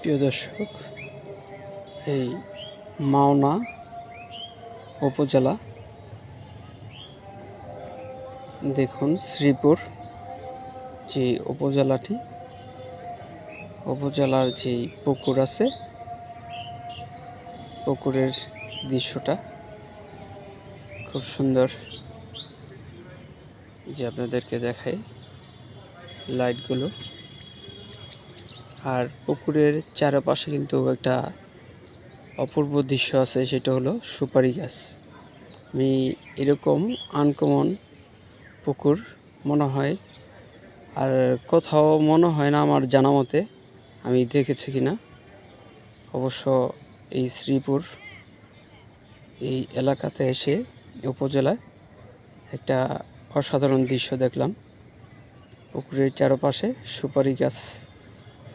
প্রিয় দর্শক, এই মাওনা উপজেলা, দেখুন শ্রীপুর যে উপজেলাটি, উপজেলার যে পুকুর আছে, পুকুরের দৃশ্যটা খুব সুন্দর। যে আপনাদেরকে দেখায় লাইটগুলো। আর পুকুরের চারপাশে কিন্তু একটা অপূর্ব দৃশ্য আছে, সেটা হলো সুপারি গাছ। আমি এরকম আনকমন পুকুর মনে হয়, আর কোথাও মনে হয় না আমার জানা মতে, আমি দেখেছি কিনা। অবশ্য এই শ্রীপুর এই এলাকাতে এসে উপজেলায় একটা অসাধারণ দৃশ্য দেখলাম। পুকুরের চারপাশে সুপারি গাছ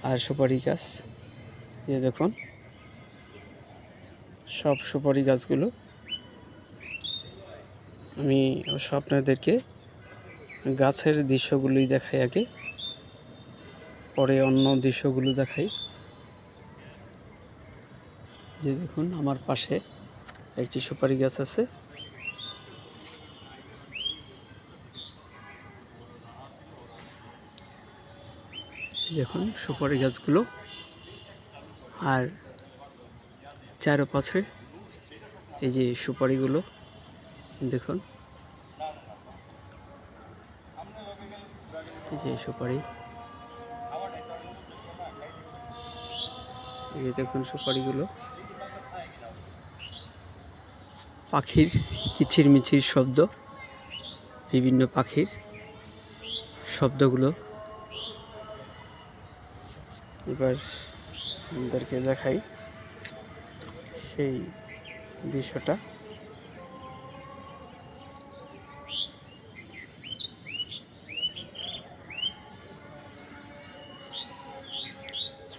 আর সুপারি গাছ। এই দেখুন, সব সুপারি গাছগুলো আমি অবশ্য আপনাদেরকে গাছের দৃশ্যগুলোই দেখাই আগে, পরে অন্য দৃশ্যগুলো দেখাই। যে দেখুন, আমার পাশে একটি সুপারি গাছ আছে। দেখুন, সুপারি গাছগুলো। আর চারপাশে এই যে সুপারিগুলো, দেখুন। এই যে সুপারি। এই যে দেখুন সুপারিগুলো। পাখির কিচির মিচির শব্দ, বিভিন্ন পাখির শব্দগুলো। এবার আপনাদেরকে দেখাই সেই দৃশ্যটা।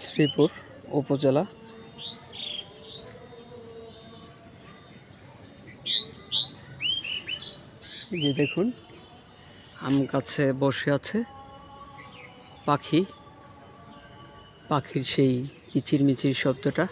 শ্রীপুর উপজেলা। দেখুন আম গাছে বসে আছে পাখি। পাখির সেই কিচিরমিচির শব্দটা?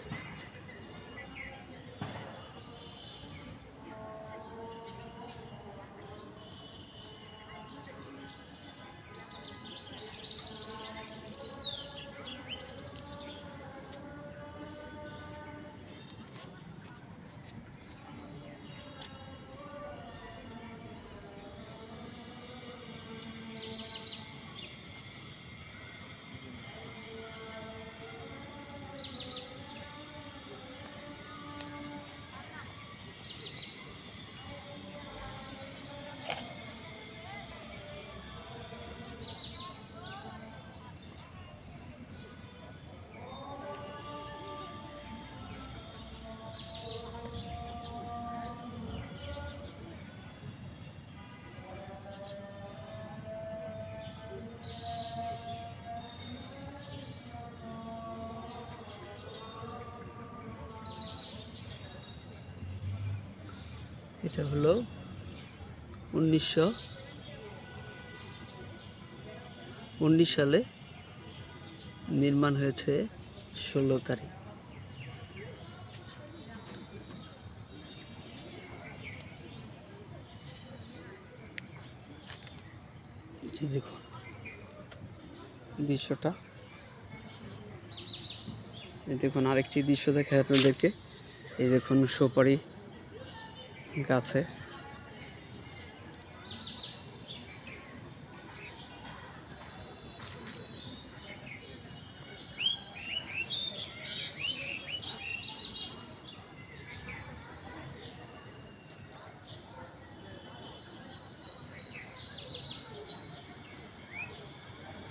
এটা হলো উনিশশো উনিশ সালে নির্মাণ হয়েছে ষোলো তারিখ। দেখুন, দৃশ্যটা। দেখুন, আরেকটি দৃশ্য দেখায় আপনাদেরকে। এই দেখুন, সুপারি গাছে।